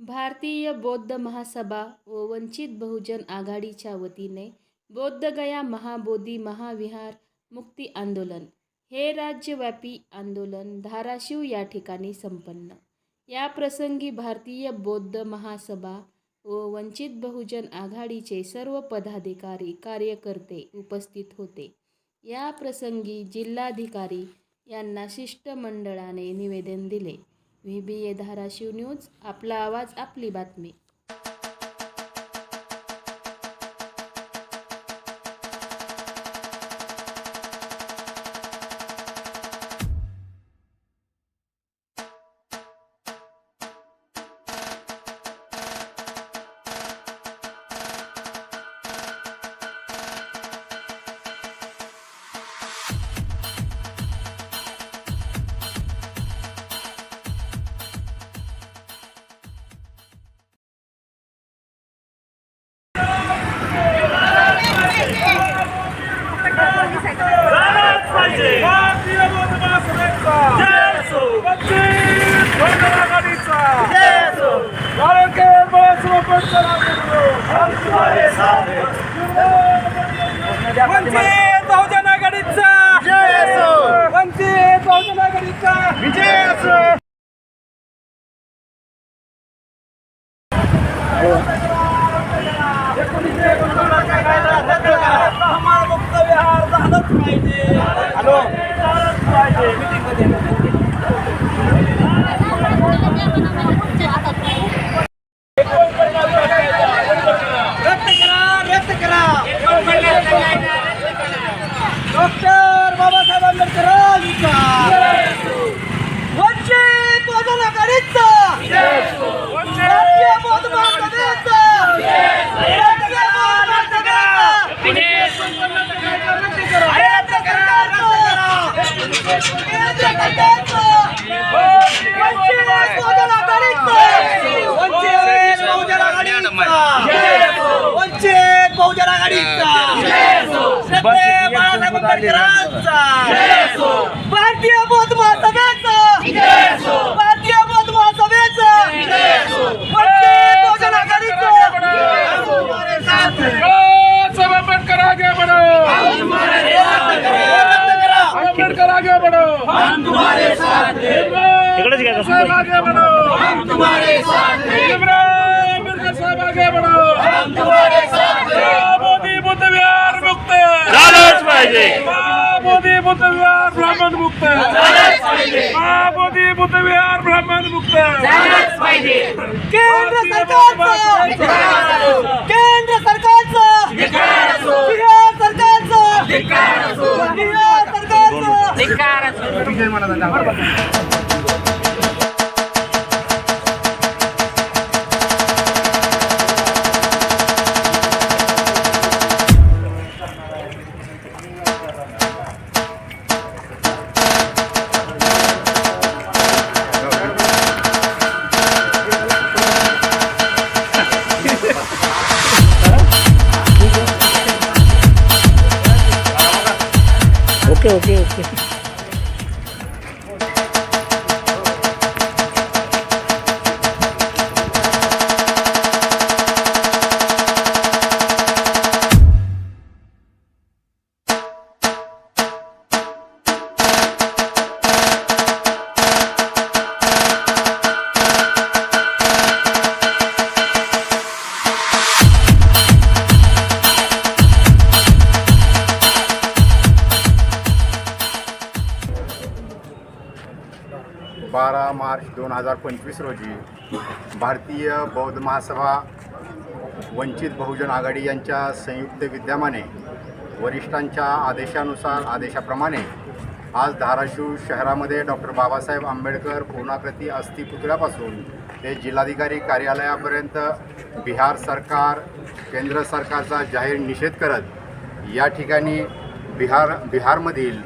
भारतीय बौद्ध महासभा व वंचित बहुजन आघाडीच्या वतीने बौद्धगया महाबोधी महाविहार मुक्ती आंदोलन हे राज्यव्यापी आंदोलन धाराशिव या ठिकाणी संपन्न. या प्रसंगी भारतीय बौद्ध महासभा व वंचित बहुजन आघाडीचे सर्व पदाधिकारी कार्यकर्ते उपस्थित होते. या प्रसंगी जिल्हाधिकारी यांना शिष्टमंडळाने निवेदन दिले. V B A Dharashiv news आपला आवाज आपली बातमी. वंचित बहुजन आघाडीचा. वंचित बहुजन आघाडीचा. विजय असो. आम्हाला मुक्त विहार झालंच पाहिजे हॅलो. झालंच पाहिजे रद्द करा रद्द करा डॉक्टर बाबासाहेब आंबेडकरांचा वंचित बहुजन आघाडीचा भारतीय बौद्ध महासभेचा भारतीय बौद्ध महासभेचा रद्द करा केंद्र सरकारचं वंचित बहुजन आघाडीचा वंचित बहुजन आघाडीचा वंचित बहुजन आघाडीचा बाळासाहेब आंबेडकरांचा भारतीय बौद्ध महासभेचा भारतीय बौद्ध महासभेचा बहुजन आघाडीचा सब अम्बेडकर आगे बढ़ो अम्बेडकर आगे बढ़ो इमरान साहब आगे बढ़ो इमरान अम्बेडकर साहब आगे बढ़ो. पाहिजे. मोदी बुद्ध विहार ब्राह्मण मुक्त. मोदी बुद्ध विहार ब्राह्मण मुक्त. केंद्र सरकारचं. केंद्र सरकारचं. बिहार सरकारचं. बिहार सरकारचं. 给我给我给我 बारा मार्च दोन हजार पंचवीस रोजी भारतीय बौद्ध महासभा वंचित बहुजन आघाडी यांच्या संयुक्त विद्यमाने वरिष्ठांच्या आदेशानुसार आदेशाप्रमाणे आज धाराशिव शहरामध्ये डॉक्टर बाबासाहेब आंबेडकर पूर्णाकृती अस्थिपुतळ्यापासून ते जिल्हाधिकारी कार्यालयापर्यंत बिहार सरकार केंद्र सरकारचा जाहीर निषेध करत या ठिकाणी बिहार बिहारमधील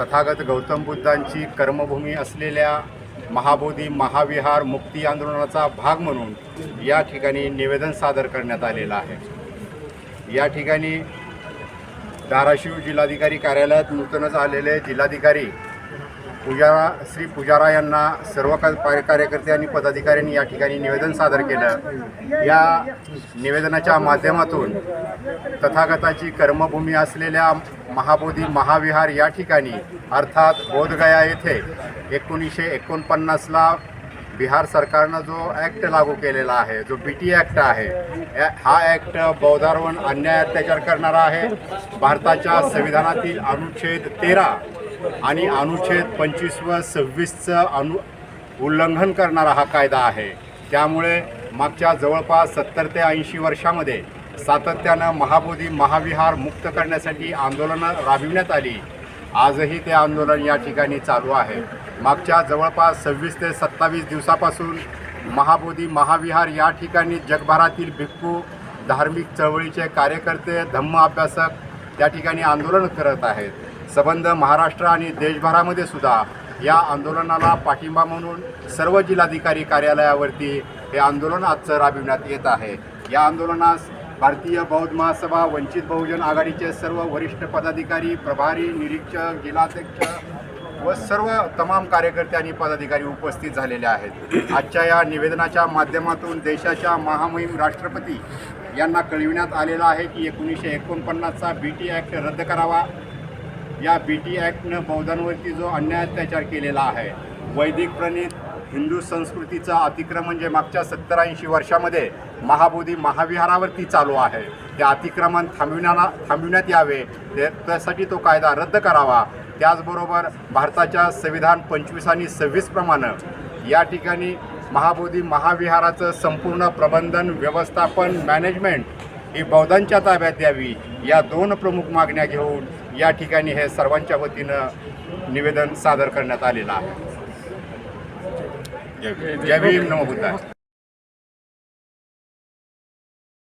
तथागत गौतम बुद्धांची कर्मभूमी असलेल्या महाबोधी महाविहार मुक्ती आंदोलनाचा भाग म्हणून या ठिकाणी निवेदन सादर करण्यात आलेलं आहे. या ठिकाणी धाराशिव जिल्हाधिकारी कार्यालयात नूतनच आलेले जिल्हाधिकारी पुजारा श्री पुजारा यांना सर्व कार्य- कार्यकर्ते आणि पदाधिकाऱ्यांनी या ठिकाणी निवेदन सादर केलं. या निवेदनाच्या माध्यमातून तथागताची कर्मभूमी असलेल्या महाबोधी महाविहार या ठिकाणी अर्थात बोधगया येथे एकोणीसशे एकोणपन्नासला बिहार सरकारनं जो ॲक्ट लागू केलेला आहे जो बी टी ॲक्ट आहे या- हा ॲक्ट बौद्धारवण अन्याय अत्याचार करणारा आहे. भारताच्या संविधानातील अनुच्छेद तेरा आणि अनुच्छेद पंचवीस व सव्वीसचं अनु उल्लंघन करणारा हा कायदा आहे. त्यामुळे मागच्या जवळपास सत्तर ते ऐंशी वर्षामध्ये सातत्यानं महाबोधी महाविहार मुक्त करण्यासाठी आंदोलनं राबविण्यात आली. आजही ते आंदोलन या ठिकाणी चालू आहे. मागच्या जवळपास सव्वीस ते सत्तावीस दिवसापासून महाबोधी महाविहार या ठिकाणी जगभरातील भिक्खू धार्मिक चळवळीचे कार्यकर्ते धम्म अभ्यासक त्या ठिकाणी आंदोलन करत आहेत. संबंध महाराष्ट्र आणि देशभरामध्ये सुद्धा या आंदोलनाला पाठिंबा म्हणून सर्व जिल्हाधिकारी कार्यालयावरती हे आंदोलन आजचं राबविण्यात येत आहे. या आंदोलनास भारतीय बौद्ध महासभा वंचित बहुजन आघाडीचे सर्व वरिष्ठ पदाधिकारी प्रभारी निरीक्षक जिल्हाध्यक्ष व सर्व तमाम कार्यकर्ते आणि पदाधिकारी उपस्थित झालेले आहेत. आजच्या या निवेदनाच्या माध्यमातून देशाच्या महामहिम राष्ट्रपती यांना कळविण्यात आलेलं आहे की एकोणीसशे एकोणपन्नासचा बी टी ॲक्ट रद्द करावा. या बी टी ॲक्टनं बौद्धांवरती जो अन्याय अत्याचार केलेला आहे वैदिक प्रणित हिंदू संस्कृतीचं अतिक्रमण जे मागच्या सत्तर ऐंशी वर्षामध्ये महाबोधी महाविहारावरती चालू आहे ते अतिक्रमण थांबविण्याला थांबविण्यात यावे ते त्यासाठी तो कायदा रद्द करावा. त्याचबरोबर भारताच्या संविधान पंचवीस आणि सव्वीसप्रमाणे या ठिकाणी महाबोधी महाविहाराचं संपूर्ण प्रबंधन व्यवस्थापन मॅनेजमेंट ही बौद्धांच्या ताब्यात द्यावी या दोन प्रमुख मागण्या घेऊन या ठिकाणी हे सर्वांच्या वतीनं निवेदन सादर करण्यात आलेलं आहे. जय भीम. नमो बुद्धाय.